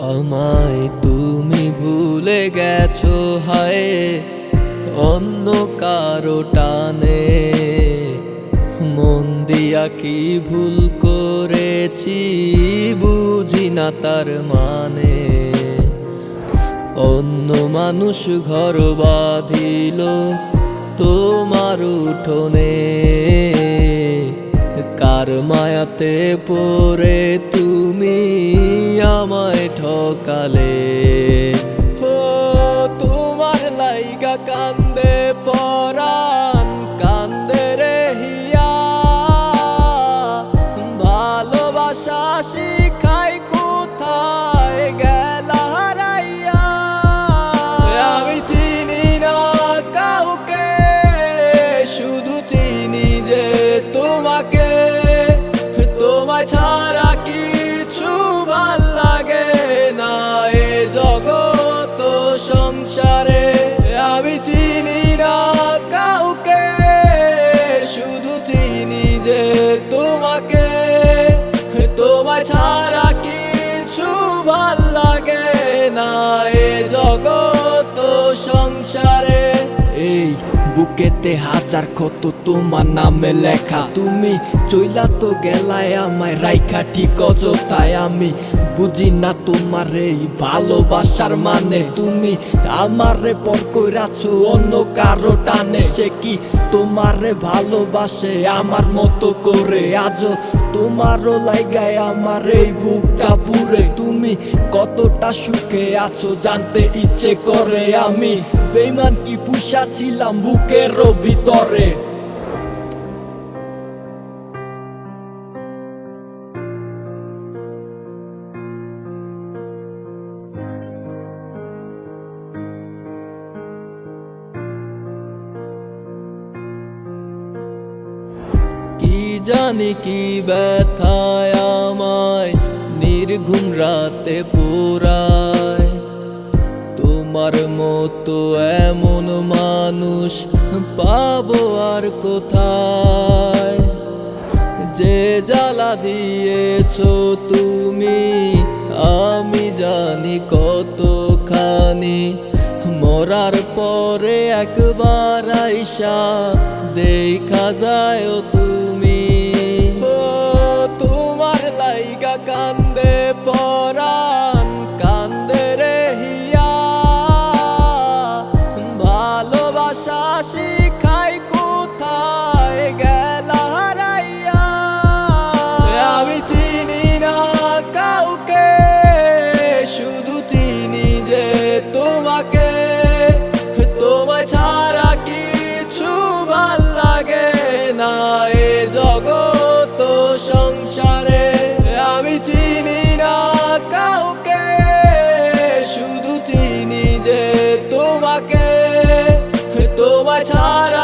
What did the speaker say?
আমায় তুমি ভুলে গেছো হায়, অন্য কারও টানে। মন দিয়া কি ভুল করেছি বুঝি না তার মানে। অন্য মানুষ ঘর বাঁধিল তোমার উঠোনে। কার মায়াতে পড়ে তুমি? ঠকালে। ও, তোমার লাইগা কান্দে, পরাণ কান্দে রে হিয়া। ভালোবাসা শিখাই কোথায় গেলা আমি চিনি না কাউকে, শুধু চিনি যে তোমাকে। তোমায় ছাড়া বুকেতে হাজার কত তোমার নামে লেখা। তুমি চইলা তো গেলায় আমায়, রাইখা ঠিক অযথায় আমি বুঝি না তোমার এই ভালোবাসার মানে। তুমি আমারে পর কইরাছো অন্য কারও টানে। সে কি তোমারে ভালোবাসে আমার মতো করে? আজও তোমারও লাইগায় আমার এই বুকটা পুরে তুমি কতটা সুখে আছো জানতে ইচ্ছে করে আমি বেইমান কি পুষা ছিলাম বুকেরও ভিতরে? জানি কি ব্যথায় আমায় নির্ঘুম রাতে পোড়ায়। তোমার মতো এমন মানুষ পাবো আর কোথায়? যে জ্বালা দিয়েছ তুমি, আমি জানি কতখানি। মরার পরে একবার আইসা দেখা যায় তুমি। তোমার লাইগা কান্দে পরাণ ভালোবাসা তোমায় ছাড়া